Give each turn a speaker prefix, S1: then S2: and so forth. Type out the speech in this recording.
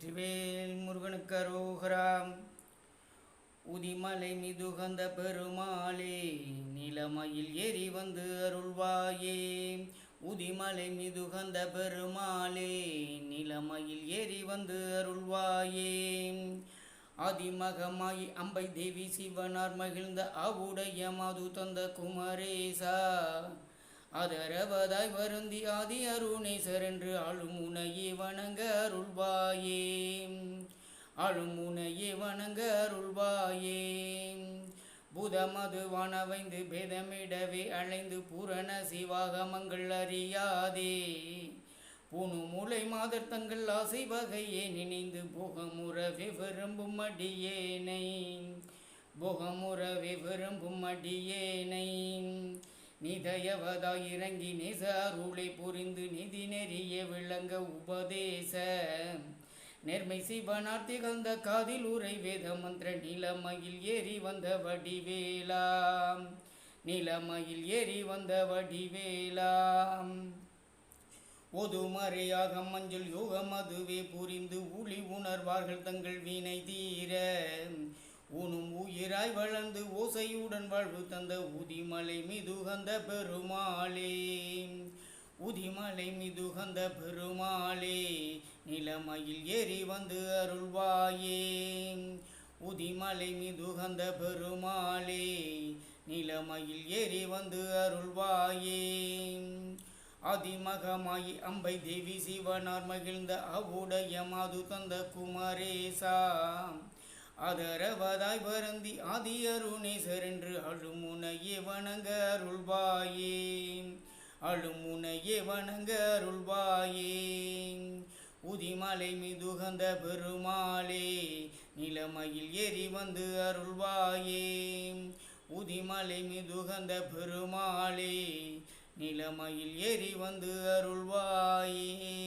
S1: வெற்றிவேல் முருகனுக்கு அரோகராம். உதிமலை மிதுகந்த பெருமாளே நிலமையில் ஏறி வந்து அருள்வாயே. உதிமலை மிதுகந்த பெருமாளே நிலமையில் ஏறி வந்து அருள்வாயே. அதிமகமாய் அம்பை தேவி சிவனார் மகிழ்ந்த அவுடைய மது தந்த குமரேசா. அதரவதாய் வருந்தி ஆதி சரென்று அழுமுனையே வணங்க அருள்வாயே. அழுமுனையே வணங்க அருள்வாயே. புதமது வனவைந்து பேதமிடவே அழைந்து பூரண சிவாகமங்கள் அறியாதே. புனு மூளை மாதர் தங்கள் ஆசை வகையே நினைந்து போகமுறவே விரும்பும் அடியேனை. புகமுறவே விரும்பும் அடியேனை. நிதயவதாய் இறங்கி நேச அருளை புரிந்து நிதி நெறிய விளங்க உபதேச. நேர்மை சிவனார் திகழ்ந்த காதில் உரை வேத மந்திர நிலமையில் ஏறி வந்த வடிவேலாம் நிலமையில் ஏறி வந்த வடிவேலாம் ஒதுமறையாக மஞ்சள் யோகம் அதுவே புரிந்து உளி உணர்வார்கள் தங்கள் வீணை தீர. உணும் உயிராய் வளர்ந்து ஓசையுடன் வாழ்வு தந்த உதிமலை மிதுகந்த பெருமாளே. உதிமலை மிதுகந்த பெருமாளே நிலமையில் ஏறி வந்து அருள்வாயே. உதிமலை மிதுகந்த பெருமாளே நிலமையில் ஏறி வந்து அருள்வாயே. அதிமகமாயி அம்பை தேவி சிவனார் மகிழ்ந்த அவுடைய மாது தந்த குமரேசா. அதரவதாய் வருந்தி ஆதி அருணேசர் என்று அழுமுனையே வணங்க அருள்வாயே. அழுமுனையே வணங்க அருள்வாயே. உதிமலை மிதுகந்த பெருமாளே நிலமையில் ஏறி வந்து அருள்வாயே. உதிமலை மிதுகந்த பெருமாளே நிலமையில் ஏறி வந்து அருள்வாயே.